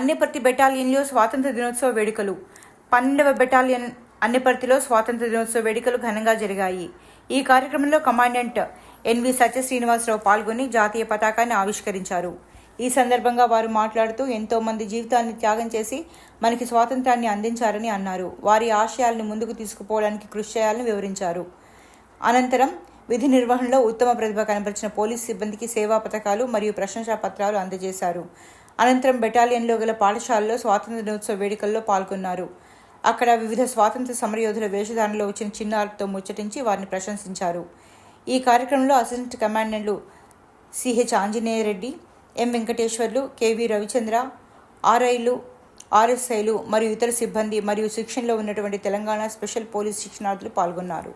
అన్నెపర్తి బెటాలియన్లో స్వాతంత్ర దినోత్సవ వేడుకలు. పన్నెండవ బెటాలియన్ అన్నెపర్తిలో స్వాతంత్ర దినోత్సవ వేడుకలు ఘనంగా జరిగాయి. ఈ కార్యక్రమంలో కమాండెంట్ ఎన్వి సత్య శ్రీనివాసరావు పాల్గొని జాతీయ పతాకాన్ని ఆవిష్కరించారు. ఈ సందర్భంగా వారు మాట్లాడుతూ ఎంతో మంది జీవితాన్ని త్యాగం చేసి మనకి స్వాతంత్రాన్ని అందించారని అన్నారు. వారి ఆశయాలను ముందుకు తీసుకుపోవడానికి కృషి చేయాలని వివరించారు. అనంతరం విధి నిర్వహణలో ఉత్తమ ప్రతిభ కనబరిచిన పోలీస్ సిబ్బందికి సేవా పథకాలు మరియు ప్రశంసా పత్రాలు అందజేశారు. అనంతరం బెటాలియన్లో గల పాఠశాలలో స్వాతంత్ర దినోత్సవ వేడుకల్లో పాల్గొన్నారు. అక్కడ వివిధ స్వాతంత్ర సమరయోధుల వేషధారణలో వచ్చిన చిన్నారులతో ముచ్చటించి వారిని ప్రశంసించారు. ఈ కార్యక్రమంలో assistant కమాండెంట్లు CH Anjaneya Reddy M Venkateswarlu KV Ravichandra ఆర్ఐలు ఆర్ఎస్ఐలు మరియు ఇతర సిబ్బంది మరియు శిక్షణలో ఉన్నటువంటి తెలంగాణ స్పెషల్ పోలీస్ శిక్షణార్థులు పాల్గొన్నారు.